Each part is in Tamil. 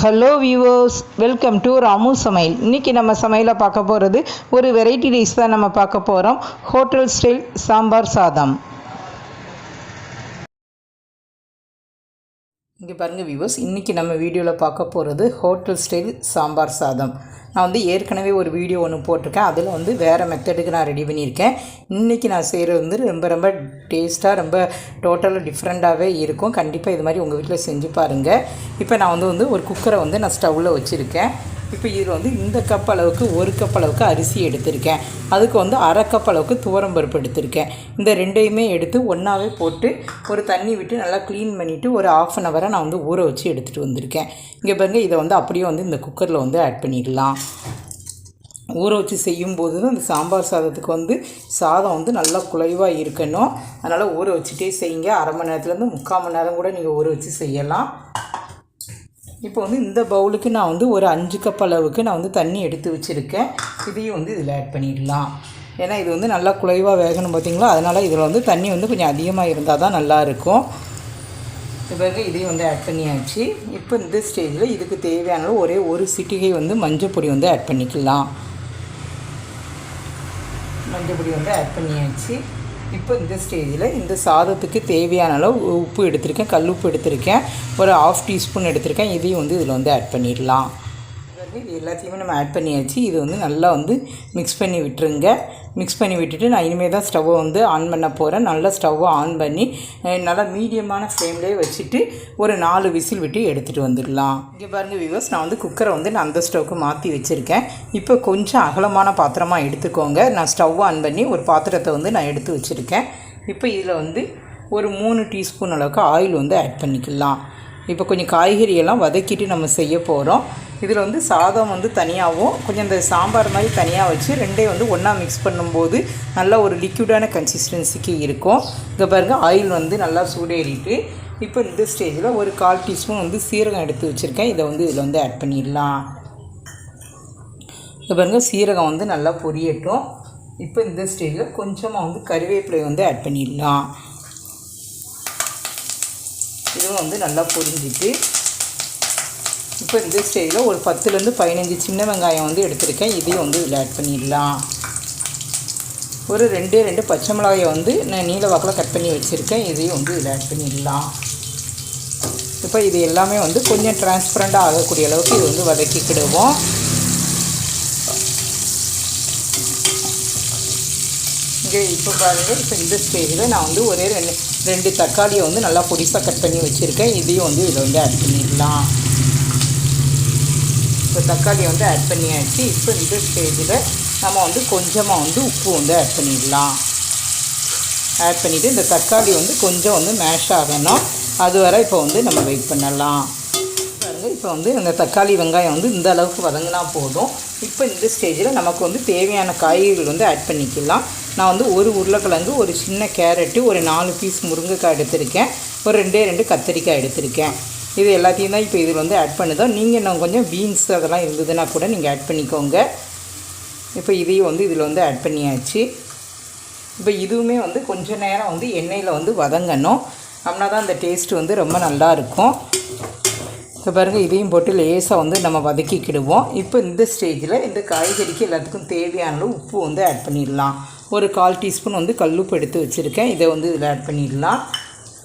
Hello viewers welcome to Ramu சமையல் இன்றைக்கி நம்ம சமையலை பார்க்க போகிறது ஒரு வெரைட்டி ரைஸ் தான் நம்ம பார்க்க போகிறோம் ஹோட்டல் ஸ்டைல் சாம்பார் சாதம். இங்கே பாருங்கள் வியூவர்ஸ் இன்றைக்கி நம்ம வீடியோவில் பார்க்க போகிறது ஹோட்டல் ஸ்டைல் சாம்பார் சாதம். நான் வந்து ஏற்கனவே ஒரு வீடியோ ஒன்று போட்டிருக்கேன். அதில் வந்து வேறு மெத்தடுக்கு நான் ரெடி பண்ணியிருக்கேன். இன்றைக்கி நான் செய்கிறது வந்து ரொம்ப ரொம்ப டேஸ்ட்டாக ரொம்ப டோட்டலாக டிஃப்ரெண்ட்டாகவே இருக்கும். கண்டிப்பாக இது மாதிரி உங்கள் வீட்டில் செஞ்சு பாருங்கள் இப்போ நான் வந்து வந்து ஒரு குக்கரை வந்து நான் ஸ்டவ்வில் வச்சுருக்கேன். இப்போ இதில் வந்து இந்த கப் அளவுக்கு ஒரு கப் அளவுக்கு அரிசி எடுத்திருக்கேன். அதுக்கு வந்து அரை கப் அளவுக்கு துவரம்பருப்பு எடுத்திருக்கேன். இந்த ரெண்டையுமே எடுத்து ஒன்றாவே போட்டு ஒரு தண்ணி விட்டு நல்லா க்ளீன் பண்ணிவிட்டு ஒரு ஆஃப் அன் ஹவரை நான் வந்து ஊற வச்சு எடுத்துகிட்டு வந்திருக்கேன். இங்கே பாருங்கள் இதை வந்து அப்படியே வந்து இந்த குக்கரில் வந்து ஆட் பண்ணிடலாம். ஊற வச்சு செய்யும்போது தான் இந்த சாம்பார் சாதத்துக்கு வந்து சாதம் வந்து நல்லா குலைவாக இருக்கணும். அதனால் ஊற வச்சுட்டே செய்யுங்க. அரை மணி நேரத்துலேருந்து முக்கால் மணி நேரம் கூட நீங்கள் ஊற வச்சு செய்யலாம். இப்போ வந்து இந்த பவுலுக்கு நான் வந்து ஒரு அஞ்சு கப் அளவுக்கு நான் வந்து தண்ணி எடுத்து வச்சுருக்கேன். இதையும் வந்து இதில் ஆட் பண்ணிடலாம். ஏன்னா இது வந்து நல்லா குலைவாக வேகணும் பார்த்தீங்களா? அதனால் இதில் வந்து தண்ணி வந்து கொஞ்சம் அதிகமாக இருந்தால் தான் நல்லாயிருக்கும் பிறகு இதையும் வந்து ஆட் பண்ணியாச்சு. இப்போ இந்த ஸ்டேஜில் இதுக்கு தேவையான ஒரே ஒரு சிட்டிகை வந்து மஞ்சள் பொடி வந்து ஆட் பண்ணிக்கலாம். மஞ்சள் பொடி வந்து ஆட் பண்ணியாச்சு. இப்போ இந்த ஸ்டேஜில் இந்த சாதத்துக்கு தேவையான அளவு உப்பு எடுத்திருக்கேன் கல் உப்பு எடுத்திருக்கேன் ஒரு ஆஃப் டீஸ்பூன் எடுத்திருக்கேன். இதையும் வந்து இதில் வந்து ஆட் பண்ணிடலாம். இது எல்லாத்தையுமே நம்ம ஆட் பண்ணியாச்சு. இது வந்து நல்லா வந்து மிக்ஸ் பண்ணி விட்டுருங்க. மிக்ஸ் பண்ணி விட்டுட்டு நான் இனிமேல் தான் ஸ்டவ்வை வந்து ஆன் பண்ண போகிறேன் நல்லா ஸ்டவ்வை ஆன் பண்ணி நல்லா மீடியமான ஃப்ளேம்லேயே வச்சுட்டு ஒரு நாலு விசில் விட்டு எடுத்துகிட்டு வந்துடலாம். இங்கே பாருங்கள் விவஸ் நான் வந்து குக்கரை வந்து நான் அந்த ஸ்டவ்வுக்கு மாற்றி வச்சுருக்கேன். இப்போ கொஞ்சம் அகலமான பாத்திரமாக எடுத்துக்கோங்க. நான் ஸ்டவ் ஆன் பண்ணி ஒரு பாத்திரத்தை வந்து நான் எடுத்து வச்சுருக்கேன். இப்போ இதில் வந்து ஒரு மூணு டீஸ்பூன் அளவுக்கு ஆயில் வந்து ஆட் பண்ணிக்கலாம். இப்போ கொஞ்சம் காய்கறியெல்லாம் வதக்கிட்டு நம்ம செய்ய போகிறோம் இதில் வந்து சாதம் வந்து தனியாகவும் கொஞ்சம் இந்த சாம்பார் மாதிரி தனியாக வச்சு ரெண்டையும் வந்து ஒன்றா மிக்ஸ் பண்ணும்போது நல்லா ஒரு லிக்யூடான கன்சிஸ்டன்சிக்கு இருக்கும். இங்கே பாருங்கள் ஆயில் வந்து நல்லா சூடேறிட்டு இப்போ இந்த ஸ்டேஜில் ஒரு கால் டீஸ்பூன் வந்து சீரகம் எடுத்து வச்சுருக்கேன். இதை வந்து இதில் வந்து ஆட் பண்ணிடலாம். இங்கே பாருங்கள் சீரகம் வந்து நல்லா பொரியட்டும். இப்போ இந்த ஸ்டேஜில் கொஞ்சமாக வந்து கருவேப்பிலை வந்து ஆட் பண்ணிடலாம். இதுவும் வந்து நல்லா பொரிஞ்சிட்டு இப்போ இந்த ஸ்டேஜில் ஒரு பத்துலேருந்து பதினஞ்சு சின்ன வெங்காயம் வந்து எடுத்திருக்கேன். இதையும் வந்து இதில் ஆட் பண்ணிடலாம். ஒரு ரெண்டே ரெண்டு பச்சை மிளகாயை வந்து நான் நீல வாக்கில் கட் பண்ணி வச்சுருக்கேன். இதையும் வந்து இதில் ஆட் பண்ணிடலாம். இப்போ இது எல்லாமே வந்து கொஞ்சம் டிரான்ஸ்பரண்ட்டாக ஆகக்கூடிய அளவுக்கு இது வந்து வதக்கிக்கிடுவோம். இங்கே இப்போ பாருங்கள் இப்போ இந்த ஸ்டேஜில் நான் வந்து ஒரே ரெண்டு ரெண்டு தக்காளியை வந்து நல்லா பொடிசாக கட் பண்ணி வச்சுருக்கேன். இதையும் வந்து இதில் வந்து ஆட் பண்ணிடலாம். இப்போ தக்காளியை வந்து ஆட் பண்ணியாச்சு. இப்போ இந்த ஸ்டேஜில் நம்ம வந்து கொஞ்சமாக வந்து உப்பு வந்து ஆட் பண்ணிடலாம். ஆட் பண்ணிவிட்டு இந்த தக்காளி வந்து கொஞ்சம் வந்து மேஷ் ஆகணும். அது வரை இப்போ வந்து நம்ம வெயிட் பண்ணலாம். பாருங்க இப்போ வந்து இந்த தக்காளி வெங்காயம் வந்து இந்த அளவுக்கு வதங்கினா போதும். இப்போ இந்த ஸ்டேஜில் நமக்கு வந்து தேவையான காய்கறிகள் வந்து ஆட் பண்ணிக்கலாம். நான் வந்து ஒரு உருளைக்கிழங்கு ஒரு சின்ன கேரட்டு ஒரு நாலு பீஸ் முருங்கைக்காய் எடுத்திருக்கேன். ஒரு ரெண்டே ரெண்டு கத்திரிக்காய் எடுத்திருக்கேன். இது எல்லாத்தையும் தான் இப்போ இதில் வந்து ஆட் பண்ணுதோம் நீங்கள் இன்னும் கொஞ்சம் பீன்ஸ் அதெல்லாம் இருந்ததுன்னா கூட நீங்கள் ஆட் பண்ணிக்கோங்க. இப்போ இதையும் வந்து இதில் வந்து ஆட் பண்ணியாச்சு. இப்போ இதுவுமே வந்து கொஞ்ச நேரம் வந்து எண்ணெயில் வந்து வதங்கணும். அப்படின்னா தான் அந்த டேஸ்ட் வந்து ரொம்ப நல்லா இருக்கும். இப்போ பாருங்கள் இதையும் போட்டு லேசாக வந்து நம்ம வதக்கிக்கிடுவோம். இப்போ இந்த ஸ்டேஜில் இந்த காய்கறிக்கு எல்லாத்துக்கும் தேவையான அளவு உப்பு வந்து ஆட் பண்ணிடலாம். ஒரு கால் டீஸ்பூன் வந்து கல்லுப்பு எடுத்து வச்சுருக்கேன். இதை வந்து இதில் ஆட் பண்ணிடலாம்.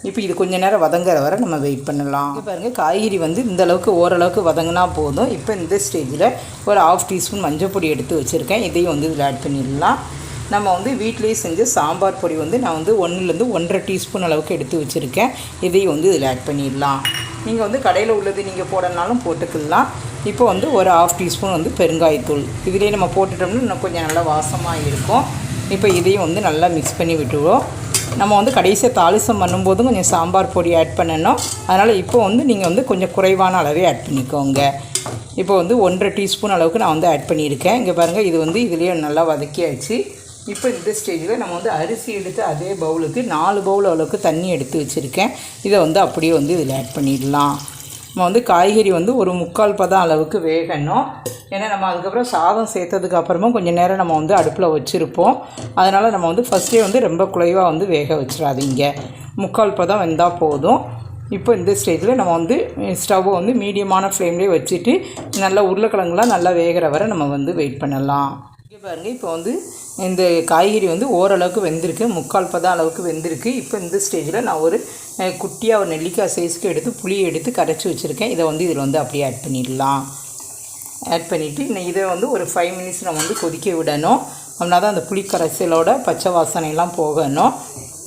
இப்போ இது கொஞ்ச நேரம் வதங்குற வரை நம்ம வெயிட் பண்ணலாம். பாருங்கள் காய்கறி வந்து இந்த அளவுக்கு ஓரளவுக்கு வதங்கினா போதும். இப்போ இந்த ஸ்டேஜில் ஒரு ஆஃப் டீஸ்பூன் மஞ்சள் பொடி எடுத்து வச்சுருக்கேன். இதையும் வந்து இதில் ஆட் பண்ணிடலாம். நம்ம வந்து வீட்டிலேயே செஞ்ச சாம்பார் பொடி வந்து நான் வந்து ஒன்றுலேருந்து ஒன்றரை டீஸ்பூன் அளவுக்கு எடுத்து வச்சுருக்கேன். இதையும் வந்து இதில் ஆட் பண்ணிடலாம். நீங்கள் வந்து கடையில் உள்ளது நீங்கள் போடனாலும் போட்டுக்கலாம். இப்போ வந்து ஒரு ஆஃப் டீஸ்பூன் வந்து பெருங்காயத்தூள். இதிலே நம்ம போட்டுட்டோம்னா இன்னும் கொஞ்சம் நல்லா வாசமாக இருக்கும். இப்போ இதையும் வந்து நல்லா மிக்ஸ் பண்ணி விட்டுருவோம். நம்ம வந்து கடைசியாக தாளிசம் பண்ணும்போதும் கொஞ்சம் சாம்பார் பொடி ஆட் பண்ணணும். அதனால் இப்போ வந்து நீங்கள் வந்து கொஞ்சம் குறைவான அளவே ஆட் பண்ணிக்கோங்க. இப்போ வந்து ஒன்றரை டீஸ்பூன் அளவுக்கு நான் வந்து ஆட் பண்ணியிருக்கேன். இங்கே பாருங்கள் இது வந்து இதுலேயே நல்லா வதக்கியாச்சு. இப்போ இந்த ஸ்டேஜில் நம்ம வந்து அரிசி எடுத்து அதே பவுலுக்கு நாலு பவுல் அளவுக்கு தண்ணி எடுத்து வச்சுருக்கேன். இதை வந்து அப்படியே வந்து இதில் ஆட் பண்ணிடலாம். நம்ம வந்து காய்கறி வந்து ஒரு முக்கால் பதம் அளவுக்கு வேகணும். ஏன்னா நம்ம அதுக்கப்புறம் சாதம் சேர்த்ததுக்கு அப்புறமா கொஞ்சம் நேரம் நம்ம வந்து அடுப்பில் வச்சுருப்போம். அதனால் நம்ம வந்து ஃபஸ்ட்டே வந்து ரொம்ப குறைவாக வந்து வேக வச்சிடாதீங்க. முக்கால் பதம் வெந்தால் போதும். இப்போ இந்த ஸ்டேஜில் நம்ம வந்து ஸ்டவ்வை வந்து மீடியமான ஃப்ளேம்லேயே வச்சுட்டு நல்லா உருளைக்கிழங்குலாம் நல்லா வேகிற வரை நம்ம வந்து வெயிட் பண்ணலாம். இங்கே பாருங்கள் இப்போ வந்து இந்த காய்கறி வந்து ஓரளவுக்கு வெந்திருக்கு முக்கால் பதம் அளவுக்கு வெந்திருக்கு. இப்போ இந்த ஸ்டேஜில் நான் ஒரு குட்டியாக ஒரு நெல்லிக்காய் சைஸ்க்கு எடுத்து புளியை எடுத்து கரைச்சி வச்சுருக்கேன். இதை வந்து இதில் வந்து அப்படியே ஆட் பண்ணிடலாம். ஆட் பண்ணிவிட்டு இன்னும் இதை வந்து ஒரு ஃபைவ் மினிட்ஸ் நம்ம வந்து கொதிக்க விடணும். அப்படின்னா தான் அந்த புளி கரைசலோட பச்சை வாசனையெல்லாம் போகணும்.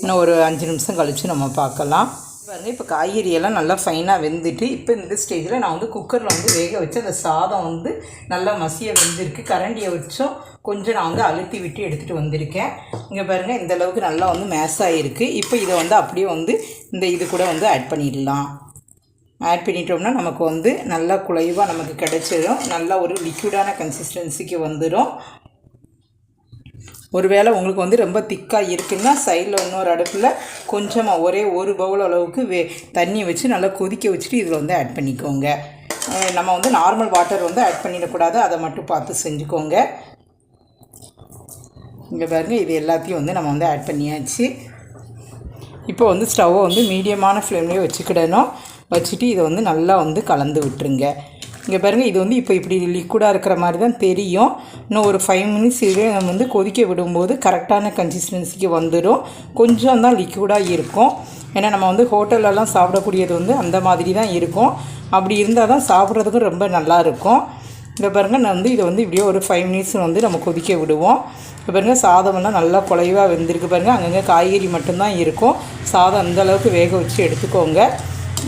இன்னும் ஒரு அஞ்சு நிமிஷம் கழித்து நம்ம பார்க்கலாம். பாருங்கள் இப்போ காய்கறியெல்லாம் நல்லா ஃபைனாக வெந்துட்டு இப்போ இந்த ஸ்டேஜில் நான் வந்து குக்கரில் வந்து வேக வச்சு அந்த சாதம் வந்து நல்லா மசிய வெந்திருக்கு. கரண்டியை வச்சும் கொஞ்சம் நான் வந்து அழுத்தி விட்டு எடுத்துகிட்டு வந்திருக்கேன். இங்கே பாருங்கள் இந்த அளவுக்கு நல்லா வந்து மேஸாகிருக்கு இப்போ இதை வந்து அப்படியே வந்து இந்த இது கூட வந்து ஆட் பண்ணிடலாம். ஆட் பண்ணிட்டோம்னா நமக்கு வந்து நல்லா குலைவாக நமக்கு கிடச்சிடும் நல்லா ஒரு லிக்விடான கன்சிஸ்டன்சிக்கு வந்துடும் ஒருவேளை உங்களுக்கு வந்து ரொம்ப திக்காக இருக்குன்னா சைடில் இன்னொரு அடுப்பில் கொஞ்சமாக ஒரே ஒரு பவுல் அளவுக்கு வே தண்ணி வச்சு நல்லா கொதிக்க வச்சுட்டு இதில் வந்து ஆட் பண்ணிக்கோங்க. நம்ம வந்து நார்மல் வாட்டர் வந்து ஆட் பண்ணிடக்கூடாது. அதை மட்டும் பார்த்து செஞ்சுக்கோங்க. இங்கே பாருங்கள் இது எல்லாத்தையும் வந்து நம்ம வந்து ஆட் பண்ணியாச்சு. இப்போ வந்து ஸ்டவ்வை வந்து மீடியமான ஃப்ளேம்லேயே வச்சுக்கிடணும். வச்சுட்டு இதை வந்து நல்லா வந்து கலந்து விட்டுருங்க. இங்கே பாருங்கள் இது வந்து இப்போ இப்படி லிக்விடாக இருக்கிற மாதிரி தான் தெரியும். இன்னும் ஒரு ஃபைவ் மினிட்ஸ் இதுவே நம்ம வந்து கொதிக்க விடும்போது கரெக்டான கன்சிஸ்டன்சிக்கு வந்துடும் கொஞ்சம் தான் லிக்விடாக இருக்கும். ஏன்னா நம்ம வந்து ஹோட்டல்லலாம் சாப்பிடக்கூடியது வந்து அந்த மாதிரி தான் இருக்கும். அப்படி இருந்தால் தான் சாப்பிட்றதுக்கும் ரொம்ப நல்லா இருக்கும். இங்கே பாருங்கள் நான் வந்து இதை வந்து இப்படியே ஒரு ஃபைவ் மினிட்ஸ் வந்து நம்ம கொதிக்க விடுவோம். இப்போ பாருங்கள் சாதமெல்லாம் நல்லா குலைவாக வெந்திருக்கு பாருங்கள் அங்கங்கே காய்கறி மட்டும்தான் இருக்கும். சாதம் அந்த அளவுக்கு வேக வச்சு எடுத்துக்கோங்க.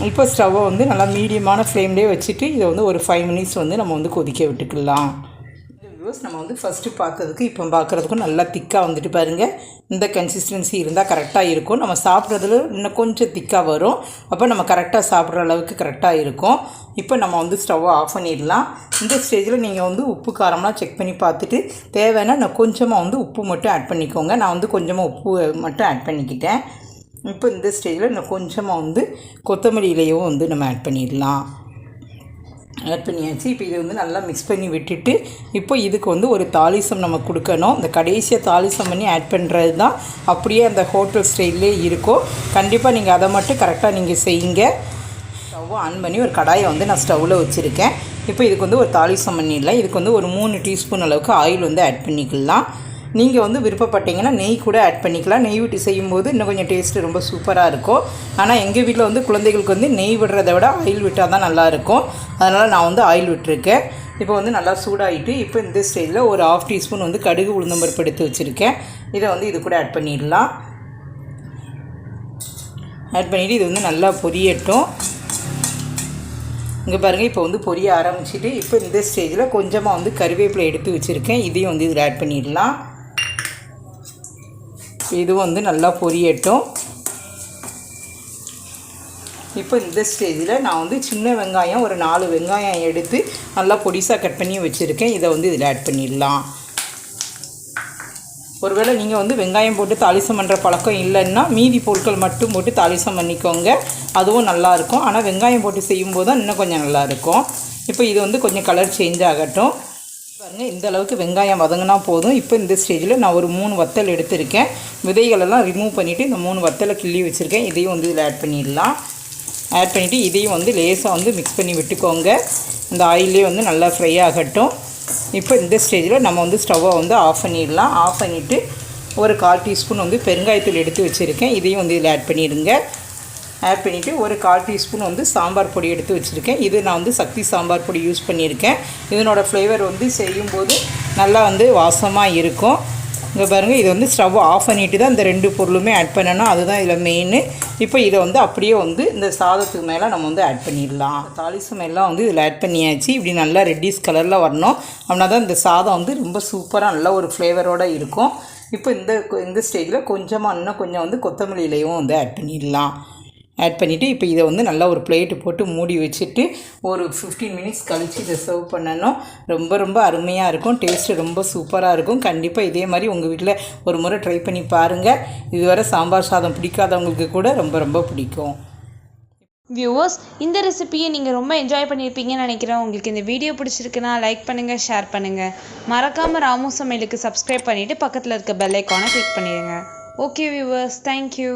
இப்போ ஸ்டவ்வை வந்து நல்லா மீடியமான ஃப்ளேம்லேயே வச்சுட்டு இதை வந்து ஒரு ஃபைவ் மினிட்ஸ் வந்து நம்ம வந்து கொதிக்க விட்டுக்கலாம். வியூஸ் நம்ம வந்து ஃபஸ்ட்டு பார்த்ததுக்கு இப்போ பார்க்குறதுக்கும் நல்லா திக்காக வந்துட்டு பாருங்கள் இந்த கன்சிஸ்டன்சி இருந்தால் கரெக்டாக இருக்கும். நம்ம சாப்பிட்றதுல இன்னும் கொஞ்சம் திக்காக வரும். அப்போ நம்ம கரெக்டாக சாப்பிட்ற அளவுக்கு கரெக்டாக இருக்கும். இப்போ நம்ம வந்து ஸ்டவ்வை ஆஃப் பண்ணிடலாம். இந்த ஸ்டேஜில் நீங்கள் வந்து உப்பு காரம்லாம் செக் பண்ணி பார்த்துட்டு தேவைன்னா நான் கொஞ்சமாக வந்து உப்பு மட்டும் ஆட் பண்ணிக்கோங்க. நான் வந்து கொஞ்சமாக உப்பு மட்டும் ஆட் பண்ணிக்கிட்டேன். இப்போ இந்த ஸ்டேஜில் இன்னும் கொஞ்சமாக வந்து கொத்தமல்லி இலையவும் வந்து நம்ம ஆட் பண்ணிடலாம். ஆட் பண்ணியாச்சு. இப்போ இதை வந்து நல்லா மிக்ஸ் பண்ணி விட்டுட்டு இப்போ இதுக்கு வந்து ஒரு தாலிசம் நம்ம கொடுக்கணும். இந்த கடைசியாக தாளிசம் பண்ணி ஆட் பண்ணுறது தான் அப்படியே அந்த ஹோட்டல் ஸ்டைல்லே இருக்கும் கண்டிப்பாக நீங்கள் அதை மட்டும் கரெக்டாக நீங்கள் செய்யுங்க. ஸ்டவ் ஆன் பண்ணி ஒரு கடாயை வந்து நான் ஸ்டவ்வில் வச்சுருக்கேன். இப்போ இதுக்கு வந்து ஒரு தாலிசம் பண்ணிடலாம். இதுக்கு வந்து ஒரு மூணு டீஸ்பூன் அளவுக்கு ஆயில் வந்து ஆட் பண்ணிக்கலாம். நீங்கள் வந்து விருப்பப்பட்டீங்கன்னா நெய் கூட ஆட் பண்ணிக்கலாம். நெய் விட்டு செய்யும்போது இன்னும் கொஞ்சம் டேஸ்ட்டு ரொம்ப சூப்பராக இருக்கும். ஆனால் எங்கள் வீட்டில் வந்து குழந்தைகளுக்கு வந்து நெய் விடுறத விட ஆயில் விட்டால் தான் நல்லாயிருக்கும் அதனால் நான் வந்து ஆயில் விட்டுருக்கேன். இப்போ வந்து நல்லா சூடாகிட்டு இப்போ இந்த ஸ்டேஜில் ஒரு ஆஃப் டீஸ்பூன் வந்து கடுகு உளுந்தம்பருப்பு எடுத்து வச்சுருக்கேன். இதை வந்து இது கூட ஆட் பண்ணிடலாம். ஆட் பண்ணிவிட்டு இது வந்து நல்லா பொரியட்டும். இங்கே பாருங்கள் இப்போ வந்து பொரிய ஆரம்பிச்சிட்டு இப்போ இந்த ஸ்டேஜில் கொஞ்சமாக வந்து கருவேப்பிலை எடுத்து வச்சுருக்கேன். இதையும் வந்து இதில் ஆட் பண்ணிடலாம். இதுவும் வந்து நல்லா பொரியட்டும். இப்போ இந்த ஸ்டேஜில் நான் வந்து சின்ன வெங்காயம் ஒரு நாலு வெங்காயம் எடுத்து நல்லா பொடிசாக கட் பண்ணி வச்சுருக்கேன். இதை வந்து இதில் ஆட் பண்ணிடலாம். ஒருவேளை நீங்கள் வந்து வெங்காயம் போட்டு தாளிசம் பண்ணுற பழக்கம் இல்லைன்னா மீதி பொருட்கள் மட்டும் போட்டு தாளிசம் பண்ணிக்கோங்க. அதுவும் நல்லாயிருக்கும் ஆனால் வெங்காயம் போட்டு செய்யும்போது தான் இன்னும் கொஞ்சம் நல்லாயிருக்கும் இப்போ இது வந்து கொஞ்சம் கலர் சேஞ்ச் ஆகட்டும். பாருங்கள் இந்த அளவுக்கு வெங்காயம் வதங்கினா போதும். இப்போ இந்த ஸ்டேஜில் நான் ஒரு மூணு வத்தல் எடுத்திருக்கேன். விதைகளெல்லாம் ரிமூவ் பண்ணிவிட்டு இந்த மூணு வத்தலை கிள்ளி வச்சுருக்கேன். இதையும் வந்து இதில் ஆட் பண்ணிடலாம். ஆட் பண்ணிவிட்டு இதையும் வந்து லேசாக வந்து மிக்ஸ் பண்ணி விட்டுக்கோங்க. இந்த ஆயிலே வந்து நல்லா ஃப்ரை ஆகட்டும். இப்போ இந்த ஸ்டேஜில் நம்ம வந்து ஸ்டவ்வை வந்து ஆஃப் பண்ணிடலாம். ஆஃப் பண்ணிவிட்டு ஒரு கால் டீஸ்பூன் வந்து பெருங்காயத்தூள் எடுத்து வச்சுருக்கேன். இதையும் வந்து இதில் ஆட் பண்ணிடுங்க. ஆட் பண்ணிவிட்டு ஒரு கால் டீஸ்பூன் வந்து சாம்பார் பொடி எடுத்து வச்சுருக்கேன். இது நான் வந்து சக்தி சாம்பார் பொடி யூஸ் பண்ணியிருக்கேன். இதனோட ஃப்ளேவர் வந்து செய்யும்போது நல்லா வந்து வாசமாக இருக்கும். இங்கே பாருங்கள் இது வந்து ஸ்டவ் ஆஃப் பண்ணிட்டு தான் இந்த ரெண்டு பொருளுமே ஆட் பண்ணணும். அதுதான் இதில் மெயின் இப்போ இதை வந்து அப்படியே வந்து இந்த சாதத்துக்கு மேலே நம்ம வந்து ஆட் பண்ணிடலாம். தாலிசம் எல்லாம் வந்து இதில் ஆட் பண்ணியாச்சு. இப்படி நல்லா ரெட்டிஸ் கலரில் வரணும். அப்படின்னா தான் இந்த சாதம் வந்து ரொம்ப சூப்பராக நல்ல ஒரு ஃப்ளேவரோடு இருக்கும். இப்போ இந்த இந்த ஸ்டேஜில் கொஞ்சமாக இன்னும் கொஞ்சம் வந்து கொத்தமல்லியிலையும் வந்து ஆட் பண்ணிடலாம். ஆட் பண்ணிவிட்டு இப்போ இதை வந்து நல்லா ஒரு பிளேட்டு போட்டு மூடி வச்சுட்டு ஒரு ஃபிஃப்டீன் மினிட்ஸ் கழித்து இதை சர்வ் பண்ணணும். ரொம்ப ரொம்ப அருமையாக இருக்கும். டேஸ்ட்டு ரொம்ப சூப்பராக இருக்கும். கண்டிப்பாக இதே மாதிரி உங்கள் வீட்டில் ஒரு முறை ட்ரை பண்ணி பாருங்கள் இதுவரை சாம்பார் சாதம் பிடிக்காதவங்களுக்கு கூட ரொம்ப ரொம்ப பிடிக்கும். வியூவர்ஸ் இந்த ரெசிபியை நீங்கள் ரொம்ப என்ஜாய் பண்ணியிருப்பீங்கன்னு நினைக்கிறேன். உங்களுக்கு இந்த வீடியோ பிடிச்சிருக்குன்னா லைக் பண்ணுங்கள் ஷேர் பண்ணுங்கள் மறக்காமல் ராமு சமையலுக்கு சப்ஸ்கிரைப் பண்ணிவிட்டு பக்கத்தில் இருக்க பெல் ஐக்கானை கிளிக் பண்ணிடுங்க. Okay viewers thank you